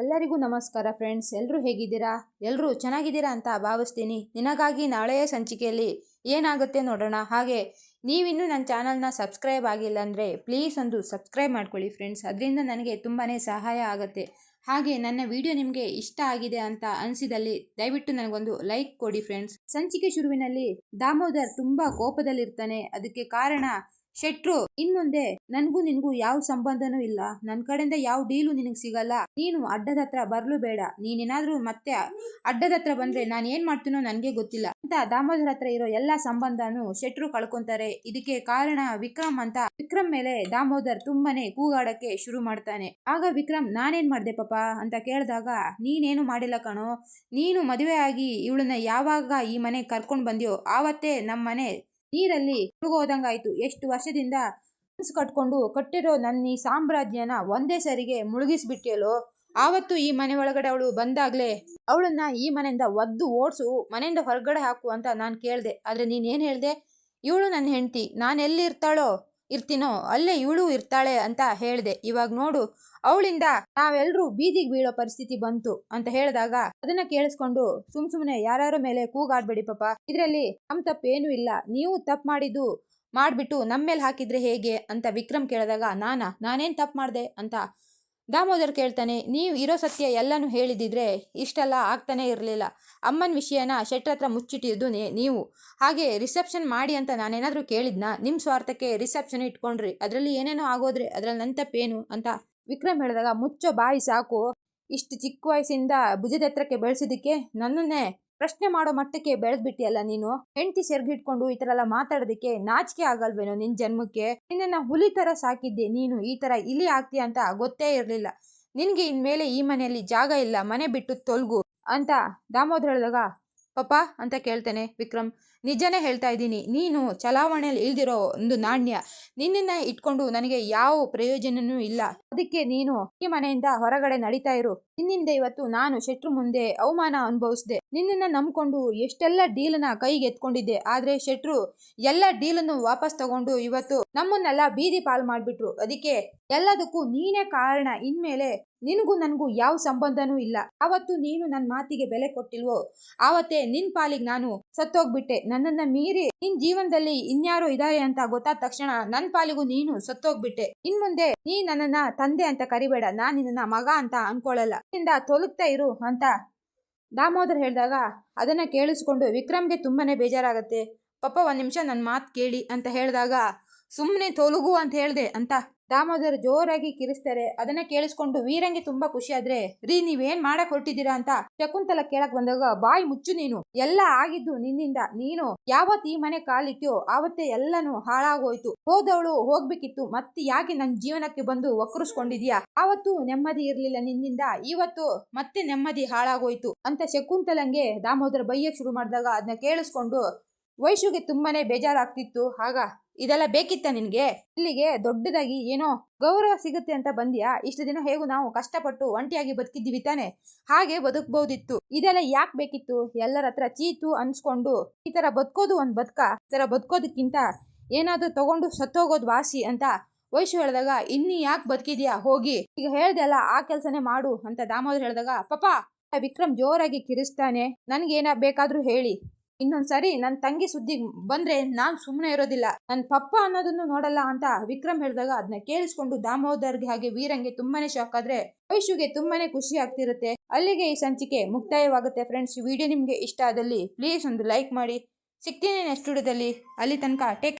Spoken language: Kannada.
ಎಲ್ಲರಿಗೂ ನಮಸ್ಕಾರ ಫ್ರೆಂಡ್ಸ್. ಎಲ್ಲರೂ ಹೇಗಿದ್ದೀರಾ? ಎಲ್ಲರೂ ಚೆನ್ನಾಗಿದ್ದೀರಾ ಅಂತ ಭಾವಿಸ್ತೀನಿ. ನಿನಗಾಗಿ ನಾಳೆಯ ಸಂಚಿಕೆಯಲ್ಲಿ ಏನಾಗುತ್ತೆ ನೋಡೋಣ. ಹಾಗೆ ನೀವಿನ್ನೂ ನನ್ನ ಚಾನಲ್ನ ಸಬ್ಸ್ಕ್ರೈಬ್ ಆಗಿಲ್ಲ ಅಂದರೆ ಪ್ಲೀಸ್ ಒಂದು ಸಬ್ಸ್ಕ್ರೈಬ್ ಮಾಡ್ಕೊಳ್ಳಿ ಫ್ರೆಂಡ್ಸ್. ಅದರಿಂದ ನನಗೆ ತುಂಬಾ ಸಹಾಯ ಆಗುತ್ತೆ. ಹಾಗೆ ನನ್ನ ವಿಡಿಯೋ ನಿಮಗೆ ಇಷ್ಟ ಆಗಿದೆ ಅಂತ ಅನಿಸಿದಲ್ಲಿ ದಯವಿಟ್ಟು ನನಗೊಂದು ಲೈಕ್ ಕೊಡಿ ಫ್ರೆಂಡ್ಸ್. ಸಂಚಿಕೆ ಶುರುವಿನಲ್ಲಿ ದಾಮೋದರ್ ತುಂಬ ಕೋಪದಲ್ಲಿರ್ತಾನೆ. ಅದಕ್ಕೆ ಕಾರಣ ಶೆಟ್ರು, ಇನ್ನೊಂದೆ, ನನ್ಗೂ ನಿನ್ಗೂ ಯಾವ ಸಂಬಂಧನೂ ಇಲ್ಲ. ನನ್ ಕಡೆಯಿಂದ ಯಾವ ಡೀಲು ನಿನಗ್ ಸಿಗಲ್ಲ. ನೀನು ಅಡ್ಡದ ಹತ್ರ ಬರ್ಲು ಬೇಡ. ನೀನೇನಾದ್ರೂ ಮತ್ತೆ ಅಡ್ಡದ ಹತ್ರ ಬಂದ್ರೆ ನಾನು ಏನ್ ಮಾಡ್ತೀನೋ ನನ್ಗೆ ಗೊತ್ತಿಲ್ಲ. ಅಂತ ದಾಮೋದರ ಹತ್ರ ಇರೋ ಎಲ್ಲಾ ಸಂಬಂಧನೂ ಶೆಟ್ರು ಕಳ್ಕೊಂತಾರೆ. ಇದಕ್ಕೆ ಕಾರಣ ವಿಕ್ರಮ್ ಅಂತ. ವಿಕ್ರಮ್ ಮೇಲೆ ದಾಮೋದರ್ ತುಂಬಾನೇ ಕೂಗಾಡಕ್ಕೆ ಶುರು ಮಾಡ್ತಾನೆ. ಆಗ ವಿಕ್ರಮ್, ನಾನೇನ್ ಮಾಡ್ದೆ ಪಾಪ? ಅಂತ ಕೇಳಿದಾಗ, ನೀನೇನು ಮಾಡಿಲ್ಲ ಕಣೋ. ನೀನು ಮದುವೆ ಆಗಿ ಇವಳನ್ನ ಯಾವಾಗ ಈ ಮನೆ ಕರ್ಕೊಂಡ್ ಬಂದ್ಯೋ, ಆವತ್ತೇ ನಮ್ಮ ಮನೆ ನೀರಲ್ಲಿ ಮುಳುಗೋದಂಗಾಯ್ತು. ಎಷ್ಟು ವರ್ಷದಿಂದ ಕನಸು ಕಟ್ಕೊಂಡು ಕಟ್ಟಿರೋ ನನ್ನ ಈ ಸಾಮ್ರಾಜ್ಯನ ಒಂದೇ ಸರಿಗೆ ಮುಳುಗಿಸ್ಬಿಟ್ಟಿಯಲೋ ಆವತ್ತು ಈ ಮನೆ ಒಳಗಡೆ ಅವಳು ಬಂದಾಗ್ಲೇ ಅವಳನ್ನ ಈ ಮನೆಯಿಂದ ಒದ್ದು ಓಡಿಸು, ಮನೆಯಿಂದ ಹೊರಗಡೆ ಹಾಕು ಅಂತ ನಾನು ಕೇಳಿದೆ. ಆದ್ರೆ ಏನು ಹೇಳ್ದೆ? ಇವಳು ನನ್ನ ಹೆಂಡತಿ. ನಾನು ಎಲ್ಲಿ ಇರ್ತಾಳೋ? ಇರ್ತೀನೋ? ಅಲ್ಲೇ ಇವಳು ಇರ್ತಾಳೆ ಅಂತ ಹೇಳಿದೆ. ಇವಾಗ ನೋಡು, ಅವಳಿಂದ ನಾವೆಲ್ಲರೂ ಬೀದಿಗೆ ಬೀಳೋ ಪರಿಸ್ಥಿತಿ ಬಂತು ಅಂತ ಹೇಳಿದಾಗ ಅದನ್ನ ಕೇಳಿಸ್ಕೊಂಡು ಸುಮ್ ಸುಮ್ನೆ ಯಾರ್ಯಾರ ಮೇಲೆ ಕೂಗಾಡ್ಬೇಡಿ ಪಾಪ. ಇದ್ರಲ್ಲಿ ನಮ್ ತಪ್ಪೇನೂ ಇಲ್ಲ. ನೀವು ತಪ್ಪು ಮಾಡಿದ್ದು ಮಾಡ್ಬಿಟ್ಟು ನಮ್ಮ ಮೇಲೆ ಹಾಕಿದ್ರೆ ಹೇಗೆ ಅಂತ ವಿಕ್ರಮ್ ಕೇಳಿದಾಗ, ನಾನಾ? ನಾನೇನ್ ತಪ್ಪು ಮಾಡಿದೆ? ಅಂತ ದಾಮೋದರ್ ಕೇಳ್ತಾನೆ, ನೀವು ಇರೋ ಸತ್ಯ ಎಲ್ಲನೂ ಹೇಳಿದಿದ್ರೆ ಇಷ್ಟೆಲ್ಲ ಆಗ್ತಾನೇ ಇರಲಿಲ್ಲ. ಅಮ್ಮನ ವಿಷಯನ ಶೆಟ್ರ ಹತ್ರ ಮುಚ್ಚಿಟ್ಟಿದ್ದು ನೀವು. ಹಾಗೆ ರಿಸೆಪ್ಷನ್ ಮಾಡಿ ಅಂತ ನಾನೇನಾದರೂ ಕೇಳಿದ್ನಾ? ನಿಮ್ಮ ಸ್ವಾರ್ಥಕ್ಕೆ ರಿಸೆಪ್ಷನ್ ಇಟ್ಕೊಂಡ್ರಿ. ಅದರಲ್ಲಿ ಏನೇನೋ ಆಗೋದ್ರೆ ಅದರಲ್ಲಿ ನನ್ನ ತಪ್ಪೇನು? ಅಂತ ವಿಕ್ರಮ್ ಹೇಳಿದಾಗ, ಮುಚ್ಚೋ ಬಾಯಿ ಸಾಕು. ಇಷ್ಟು ಚಿಕ್ಕ ವಯಸ್ಸಿಂದ ಭುಜದ ಹತ್ರಕ್ಕೆ ಬೆಳೆಸಿದ್ದಕ್ಕೆ ನನ್ನನ್ನೇ ಪ್ರಶ್ನೆ ಮಾಡೋ ಮಟ್ಟಕ್ಕೆ ಬೆಳೆದ್ಬಿಟ್ಟಿಯಲ್ಲ ನೀನು? ಹೆಂಡತಿ ಸೆರ್ಗಿಟ್ಕೊಂಡು ಈ ತರ ಎಲ್ಲ ಮಾತಾಡೋದಕ್ಕೆ ನಾಚಿಕೆ ಆಗಲ್ವೇನೋ ನಿನ್ ಜನ್ಮಕ್ಕೆ? ನಿನ್ನ ಹುಲಿ ತರ ಸಾಕಿದ್ದೆ ನೀನು, ಈ ತರ ಇಲಿ ಆಗ್ತೀಯ ಅಂತ ಗೊತ್ತೇ ಇರ್ಲಿಲ್ಲ. ನಿನಗೆ ಇನ್ಮೇಲೆ ಈ ಮನೆಯಲ್ಲಿ ಜಾಗ ಇಲ್ಲ, ಮನೆ ಬಿಟ್ಟು ತೊಲ್ಗು ಅಂತ ದಾಮೋದರ್ ಪಪ್ಪ ಅಂತ ಕೇಳ್ತೇನೆ, ವಿಕ್ರಮ್. ನಿಜನೇ ಹೇಳ್ತಾ ಇದ್ದೀನಿ, ನೀನು ಚಲಾವಣೆಯಲ್ಲಿ ಇಲ್ದಿರೋ ಒಂದು ನಾಣ್ಯ ನಿನ್ನನ್ನ ಇಟ್ಕೊಂಡು ನನಗೆ ಯಾವ ಪ್ರಯೋಜನನೂ ಇಲ್ಲ. ಅದಕ್ಕೆ ನೀನು ಈ ಮನೆಯಿಂದ ಹೊರಗಡೆ ನಡೀತಾ ಇರು. ನಿನ್ನಿಂದ ಇವತ್ತು ನಾನು ಶೆಟ್ರು ಮುಂದೆ ಅವಮಾನ ಅನುಭವಿಸಿದೆ. ನಿನ್ನನ್ನ ನಂಬಿಕೊಂಡು ಎಷ್ಟೆಲ್ಲ ಡೀಲನ್ನ ಕೈಗೆ ಎತ್ಕೊಂಡಿದ್ದೆ, ಆದ್ರೆ ಶೆಟ್ರು ಎಲ್ಲ ಡೀಲನ್ನು ವಾಪಸ್ ತಗೊಂಡು ಇವತ್ತು ನಮ್ಮನ್ನೆಲ್ಲ ಬೀದಿ ಪಾಲು ಮಾಡ್ಬಿಟ್ರು. ಅದಕ್ಕೆ ಎಲ್ಲದಕ್ಕೂ ನೀನೇ ಕಾರಣ. ಇನ್ಮೇಲೆ ನಿನಗೂ ನನಗೂ ಯಾವ ಸಂಬಂಧನೂ ಇಲ್ಲ. ಅವತ್ತು ನೀನು ನನ್ನ ಮಾತಿಗೆ ಬೆಲೆ ಕೊಟ್ಟಿಲ್ವೋ? ಆವತ್ತೇ ನಿನ್ ಪಾಲಿಗೆ ನಾನು ಸತ್ತೋಗ್ಬಿಟ್ಟೆ. ನನ್ನನ್ನ ಮೀರಿ ನಿನ್ ಜೀವನದಲ್ಲಿ ಇನ್ಯಾರೋ ಇದ್ದಾರೆ ಅಂತ ಗೊತ್ತಾದ ತಕ್ಷಣ ನನ್ ಪಾಲಿಗೂ ನೀನು ಸತ್ತೋಗ್ಬಿಟ್ಟೆ. ಇನ್ ಮುಂದೆ ನೀ ನನ್ನನ್ನ ತಂದೆ ಅಂತ ಕರಿಬೇಡ. ನಾನ್ ನಿನ್ನ ಮಗ ಅಂತ ಅನ್ಕೊಳ್ಳಲ್ಲ ನಿಂದ ತೊಲಗ್ತಾ ಇರು ಅಂತ ದಾಮೋದರ್ ಹೇಳಿದಾಗ ಅದನ್ನ ಕೇಳಿಸ್ಕೊಂಡು ವಿಕ್ರಮ್ಗೆ ತುಂಬಾನೇ ಬೇಜಾರಾಗತ್ತೆ. ಪಾಪ ಒಂದ್ ನಿಮಿಷ ನನ್ನ ಮಾತು ಕೇಳಿ ಅಂತ ಹೇಳಿದಾಗ ಸುಮ್ಮನೆ ತೊಲಗು ಅಂತ ಹೇಳ್ದೆ ಅಂತ ದಾಮೋದರ್ ಜೋರಾಗಿ ಕಿರಿಸ್ತಾರೆ. ಅದನ್ನ ಕೇಳಿಸ್ಕೊಂಡು ವೀರಂಗೆ ತುಂಬಾ ಖುಷಿ ಆದ್ರೆ, ರೀ, ನೀವೇನ್ ಮಾಡಕ್ ಹೊರಟಿದ್ದೀರಾ ಅಂತ ಶಕುಂತಲ ಕೇಳಕ್ ಬಂದಾಗ, ಬಾಯಿ ಮುಚ್ಚು ನೀನು. ಎಲ್ಲ ಆಗಿದ್ದು ನಿನ್ನಿಂದ. ನೀನು ಯಾವತ್ ಈ ಮನೆ ಕಾಲಿಟ್ಯೋ ಆವತ್ತೇ ಎಲ್ಲಾನು ಹಾಳಾಗೋಯ್ತು. ಹೋದವಳು ಹೋಗ್ಬೇಕಿತ್ತು. ಮತ್ತೆ ಯಾಕೆ ನನ್ ಜೀವನಕ್ಕೆ ಬಂದು ಒಕ್ಕರಿಸ್ಕೊಂಡಿದ್ಯಾ ಆವತ್ತು ನೆಮ್ಮದಿ ಇರ್ಲಿಲ್ಲ ನಿನ್ನಿಂದ. ಇವತ್ತು ಮತ್ತೆ ನೆಮ್ಮದಿ ಹಾಳಾಗೋಯ್ತು. ಅಂತ ಶಕುಂತಲಂಗೆ ದಾಮೋದರ ಬೈಯಕ್ ಶುರು ಮಾಡಿದಾಗ ಅದನ್ನ ಕೇಳಿಸ್ಕೊಂಡು ವೈಶುಗೆ ತುಂಬಾನೇ ಬೇಜಾರಾಗ್ತಿತ್ತು. ಆಗ, ಇದೆಲ್ಲ ಬೇಕಿತ್ತ ನಿನಗೆ? ಇಲ್ಲಿಗೆ ದೊಡ್ಡದಾಗಿ ಏನೋ ಗೌರವ ಸಿಗುತ್ತೆ ಅಂತ ಬಂದಿಯಾ? ಇಷ್ಟು ದಿನ ಹೇಗೂ ನಾವು ಕಷ್ಟಪಟ್ಟು ಒಂಟಿಯಾಗಿ ಬದುಕಿದ್ದೀವಿ ತಾನೆ? ಹಾಗೆ ಬದುಕಬಹುದಿತ್ತು ಇದೆಲ್ಲ ಯಾಕೆ ಬೇಕಿತ್ತು? ಎಲ್ಲರ ಹತ್ರ ಚೀತು ಅನ್ಸ್ಕೊಂಡು ಈ ತರ ಬದುಕೋದು ಒಂದ್ ಬದುಕ? ಈ ತರ ಬದುಕೋದಕ್ಕಿಂತ ಏನಾದ್ರೂ ತಗೊಂಡು ಸತ್ತೋಗೋದು ವಾಸಿ ಅಂತ ವಯಸ್ಸು ಹೇಳಿದಾಗ, ಇನ್ನಿ ಯಾಕೆ ಬದುಕಿದ್ಯಾ? ಹೋಗಿ. ಈಗ ಹೇಳ್ದೆ ಅಲ್ಲ, ಆ ಕೆಲ್ಸನೇ ಮಾಡು ಅಂತ ದಾಮೋದರ್ ಹೇಳಿದಾಗ, ಪಾಪ, ವಿಕ್ರಮ್ ಜೋರಾಗಿ ಕಿರಿಸ್ತಾನೆ. ನನಗೇನ ಬೇಕಾದ್ರೂ ಹೇಳಿ. ಇನ್ನೊಂದ್ಸರಿ ನನ್ನ ತಂಗಿ ಸುದ್ದಿ ಬಂದ್ರೆ ನಾನ್ ಸುಮ್ಮನೆ ಇರೋದಿಲ್ಲ. ನನ್ನ ಪಪ್ಪ ಅನ್ನೋದನ್ನು ನೋಡಲ್ಲ ಅಂತ ವಿಕ್ರಮ್ ಹೇಳಿದಾಗ ಅದನ್ನ ಕೇಳಿಸ್ಕೊಂಡು ದಾಮೋದರ್ಗೆ ಹಾಗೆ ವೀರಂಗೆ ತುಂಬಾನೇ ಶಾಕ್ ಆದ್ರೆ ವೈಶುಗೆ ತುಂಬಾನೇ ಖುಷಿ ಆಗ್ತಿರುತ್ತೆ. ಅಲ್ಲಿಗೆ ಈ ಸಂಚಿಕೆ ಮುಕ್ತಾಯವಾಗುತ್ತೆ ಫ್ರೆಂಡ್ಸ್ ವಿಡಿಯೋ ನಿಮ್ಗೆ ಇಷ್ಟ ಆದಲ್ಲಿ ಪ್ಲೀಸ್ ಒಂದು ಲೈಕ್ ಮಾಡಿ. ಸಿಗ್ತೀನಿ ನೆಕ್ಸ್ಟ್ ವಿಡಿಯೋದಲ್ಲಿ ಅಲ್ಲಿ ತನಕ ಟೇಕ್